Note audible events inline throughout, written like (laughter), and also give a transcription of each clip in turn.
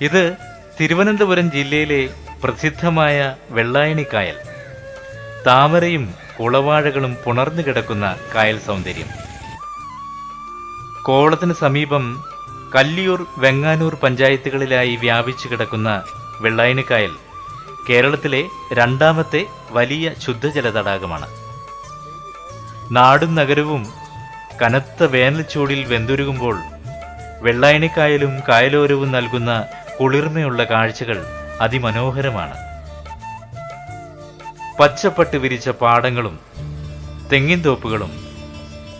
ഇത് തിരുവനന്തപുരം ജില്ലയിലെ പ്രസിദ്ധമായ വെള്ളായണിക്കായൽ താമരയും കുളവാഴകളും പുണർന്നു കിടക്കുന്ന കായൽ സൗന്ദര്യം. കോളത്തിന് സമീപം കല്ലിയൂർ വെങ്ങാനൂർ പഞ്ചായത്തുകളിലായി വ്യാപിച്ചു കിടക്കുന്ന വെള്ളായണിക്കായൽ കേരളത്തിലെ രണ്ടാമത്തെ വലിയ ശുദ്ധജല തടാകമാണ് നാടും നഗരവും കനത്ത വേനൽച്ചൂടിൽ ചൂടിൽ വെന്തുരുകുമ്പോൾ വെള്ളായണിക്കായലും കായലോരവും നൽകുന്ന കുളിർമയുള്ള കാഴ്ചകൾ അതിമനോഹരമാണ്. പച്ചപ്പട്ട് വിരിച്ച പാടങ്ങളും തെങ്ങിൻതോപ്പുകളും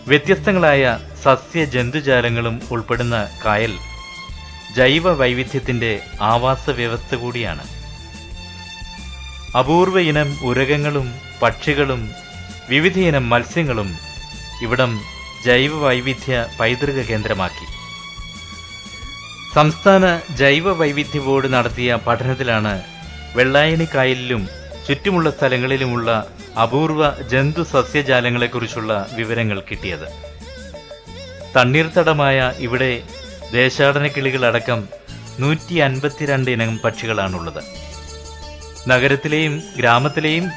വ്യത്യസ്തങ്ങളായ സസ്യ ജന്തുജാലങ്ങളും ഉൾപ്പെടുന്ന കായൽ ജൈവ വൈവിധ്യത്തിന്റെ ആവാസ വ്യവസ്ഥ കൂടിയാണ്. അപൂർവ ഇനം ഉരകങ്ങളും പക്ഷികളും വിവിധയിനം മത്സ്യങ്ങളും ഇവിടം ജൈവ വൈവിധ്യ പൈതൃക കേന്ദ്രമാക്കി. സംസ്ഥാന ജൈവ വൈവിധ്യ ബോർഡ് നടത്തിയ പഠനത്തിലാണ് വെള്ളായണി കായലിലും ചുറ്റുമുള്ള സ്ഥലങ്ങളിലുമുള്ള അപൂർവ ജന്തു സസ്യജാലങ്ങളെക്കുറിച്ചുള്ള വിവരങ്ങൾ കിട്ടിയത്. തണ്ണീർത്തടമായ ഇവിടെ ദേശാടന കിളികളടക്കം നൂറ്റി അൻപത്തിരണ്ട് ഇനം പക്ഷികളാണുള്ളത്. നഗരത്തിലെയും ഗ്രാമത്തിലെയും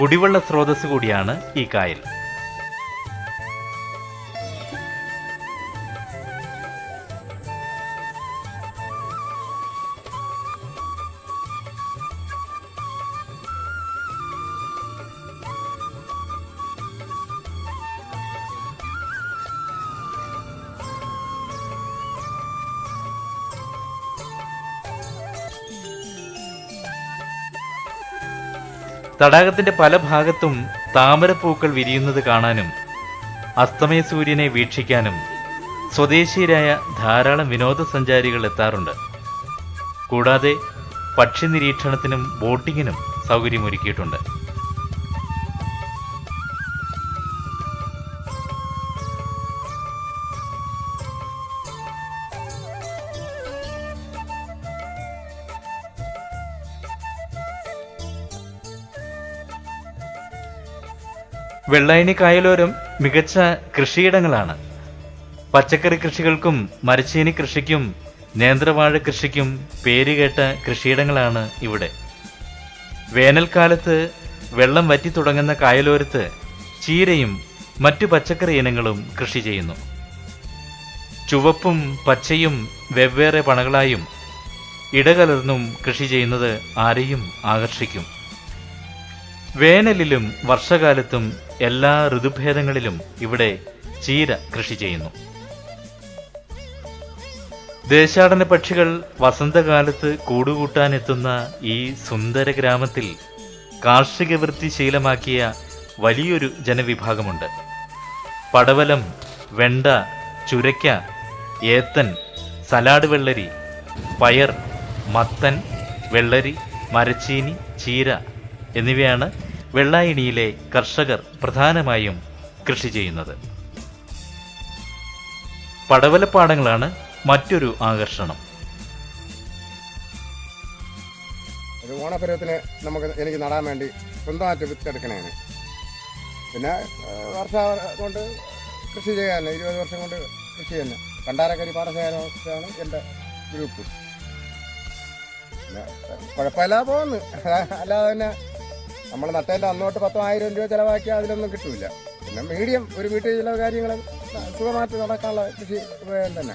കുടിവെള്ള സ്രോതസ് കൂടിയാണ് ഈ കായൽ. തടാകത്തിന്റെ പല ഭാഗത്തും താമരപ്പൂക്കൾ വിരിയുന്നത് കാണാനും അസ്തമയ സൂര്യനെ വീക്ഷിക്കാനും സ്വദേശീയരായ ധാരാളം വിനോദസഞ്ചാരികൾ എത്താറുണ്ട്. കൂടാതെ പക്ഷി നിരീക്ഷണത്തിനും ബോട്ടിങ്ങിനും സൗകര്യമൊരുക്കിയിട്ടുണ്ട്. വെള്ളായണി കായലോരം മികച്ച കൃഷിയിടങ്ങളാണ്. പച്ചക്കറി കൃഷികൾക്കും മരച്ചീനി കൃഷിക്കും നേന്ത്രവാഴ കൃഷിക്കും പേരുകേട്ട കൃഷിയിടങ്ങളാണ് ഇവിടെ. വേനൽക്കാലത്ത് വെള്ളം വറ്റി തുടങ്ങുന്ന കായലോരത്ത് ചീരയും മറ്റു പച്ചക്കറി ഇനങ്ങളും കൃഷി ചെയ്യുന്നു. ചുവപ്പും പച്ചയും വെവ്വേറെ പണകളായും ഇടകലർന്നും കൃഷി ചെയ്യുന്നത് ആരെയും ആകർഷിക്കും. വേനലിലും വർഷകാലത്തും എല്ലാ ഋതുഭേദങ്ങളിലും ഇവിടെ ചീര കൃഷി ചെയ്യുന്നു. ദേശാടന പക്ഷികൾ വസന്തകാലത്ത് കൂടുകൂട്ടാനെത്തുന്ന ഈ സുന്ദര ഗ്രാമത്തിൽ കാർഷിക വൃത്തി ശീലമാക്കിയ വലിയൊരു ജനവിഭാഗമുണ്ട്. പടവലം വെണ്ട ചുരയ്ക്ക ഏത്തൻ സലാഡ് വെള്ളരി പയർ മത്തൻ വെള്ളരി മരച്ചീനി ചീര എന്നിവയാണ് വെള്ളായണിയിലെ കർഷകർ പ്രധാനമായും കൃഷി ചെയ്യുന്നത്. പടവലപ്പാടങ്ങളാണ് മറ്റൊരു ആകർഷണം. ഒരു ഓണപ്പരുവത്തിന് നമുക്ക് എനിക്ക് നടാൻ വേണ്ടി സ്വന്തമായിട്ട് വിത്തെടുക്കണേന്. പിന്നെ വർഷ കൊണ്ട് കൃഷി ചെയ്യാൻ ഇരുപത് വർഷം കൊണ്ട് കൃഷി തന്നെ കണ്ടാരക്കരി പാടശേഖരമാണ് എന്റെ ഗ്രൂപ്പ്. പിന്നെ പോകുന്നു (laughs) അല്ലാതെ തന്നെ നമ്മൾ നട്ടതിന്റെ അന്നോട്ട് പത്തായിരം രൂപ ചിലവാക്കിയാൽ അതിലൊന്നും കിട്ടില്ല പിന്നെ മീഡിയം ഒരു വീട്ടിൽ ചില കാര്യങ്ങൾ സുഖമായിട്ട് നടക്കാനുള്ള കൃഷി തന്നെ.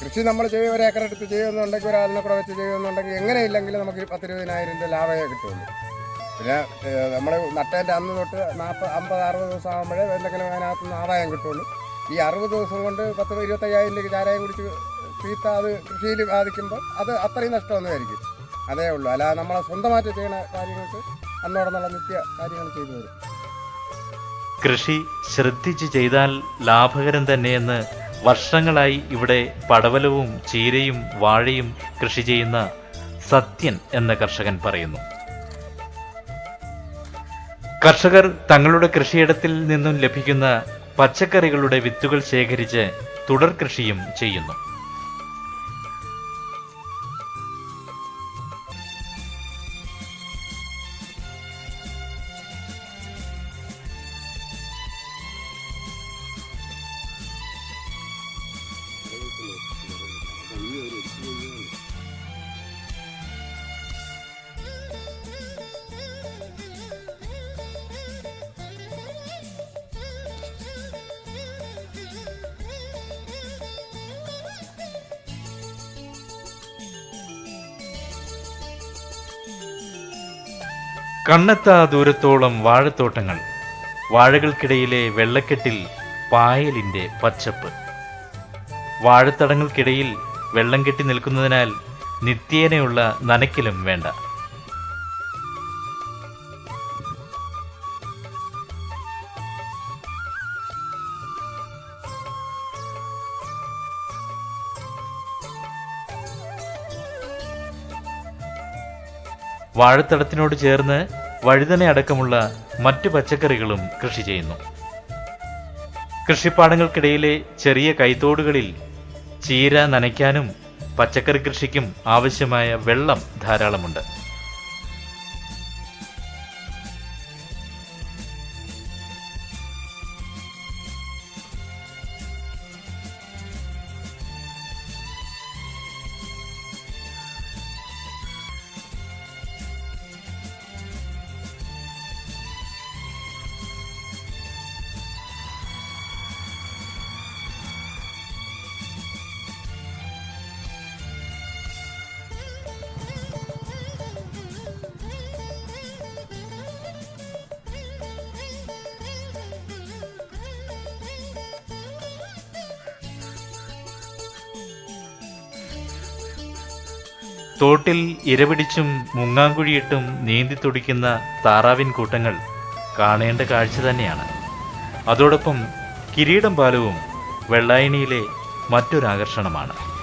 കൃഷി നമ്മൾ ചെയ്യും ഒരു ഏക്കർ എടുത്ത് ചെയ്യുന്നുണ്ടെങ്കിൽ ഒരാളിനെ കൂടെ വെച്ച് ചെയ്യുന്നുണ്ടെങ്കിൽ എങ്ങനെയില്ലെങ്കിലും നമുക്ക് ഒരു പത്തിരുപതിനായിരം രൂപ ലാഭമേ കിട്ടുള്ളൂ. പിന്നെ നമ്മൾ നട്ടതിന്റെ അന്ന് തൊട്ട് നാൽപ്പത് അമ്പത് അറുപത് ദിവസം ആകുമ്പോഴേ എന്തെങ്കിലും അതിനകത്ത് നിന്ന് ആദായം കിട്ടുള്ളൂ. ഈ അറുപത് ദിവസം കൊണ്ട് പത്ത് ഇരുപത്തയ്യായിരം രൂപ ചാരായം കുടിച്ച് തീത്ത അത് കൃഷിയിൽ ബാധിക്കുമ്പോൾ അത് അത്രയും നഷ്ടമൊന്നുമായിരിക്കും അതേ ഉള്ളൂ. അല്ലാതെ നമ്മളെ സ്വന്തമായിട്ട് ചെയ്യുന്ന കാര്യങ്ങൾക്ക് അന്നോടന്നുള്ള നിത്യ കാര്യങ്ങൾ ചെയ്തു വരും കൃഷി ശ്രദ്ധിച്ച് ചെയ്താൽ ലാഭകരം തന്നെയെന്ന് വർഷങ്ങളായി ഇവിടെ പടവലവും ചീരയും വാഴയും കൃഷി ചെയ്യുന്ന സത്യൻ എന്ന കർഷകൻ പറയുന്നു. കർഷകർ തങ്ങളുടെ കൃഷിയിടത്തിൽ നിന്നും ലഭിക്കുന്ന പച്ചക്കറികളുടെ വിത്തുകൾ ശേഖരിച്ച് തുടർ കൃഷിയും ചെയ്യുന്നു. കണ്ണെത്താ ദൂരത്തോളം വാഴത്തോട്ടങ്ങൾ. വാഴകൾക്കിടയിലെ വെള്ളക്കെട്ടിൽ പായലിന്റെ പച്ചപ്പ്. വാഴത്തടങ്ങൾക്കിടയിൽ വെള്ളം കെട്ടി നിൽക്കുന്നതിനാൽ നിത്യേനയുള്ള നനയ്ക്കലും വേണ്ട. വാഴത്തടത്തിനോട് ചേർന്ന് വഴുതന അടക്കമുള്ള മറ്റു പച്ചക്കറികളും കൃഷി ചെയ്യുന്നു. കൃഷിപ്പാടങ്ങൾക്കിടയിലെ ചെറിയ കൈത്തോടുകളിൽ ചീര നനയ്ക്കാനും പച്ചക്കറി കൃഷിക്കും ആവശ്യമായ വെള്ളം ധാരാളമുണ്ട്. തോട്ടിൽ ഇരപിടിച്ചും മുങ്ങാങ്കുഴിയിട്ടും നീന്തി തുടിക്കുന്ന താറാവിൻ കൂട്ടങ്ങൾ കാണേണ്ട കാഴ്ച തന്നെയാണ്. അതോടൊപ്പം കിരീടം പാലവും വെള്ളായണിയിലെ മറ്റൊരാകർഷണമാണ്.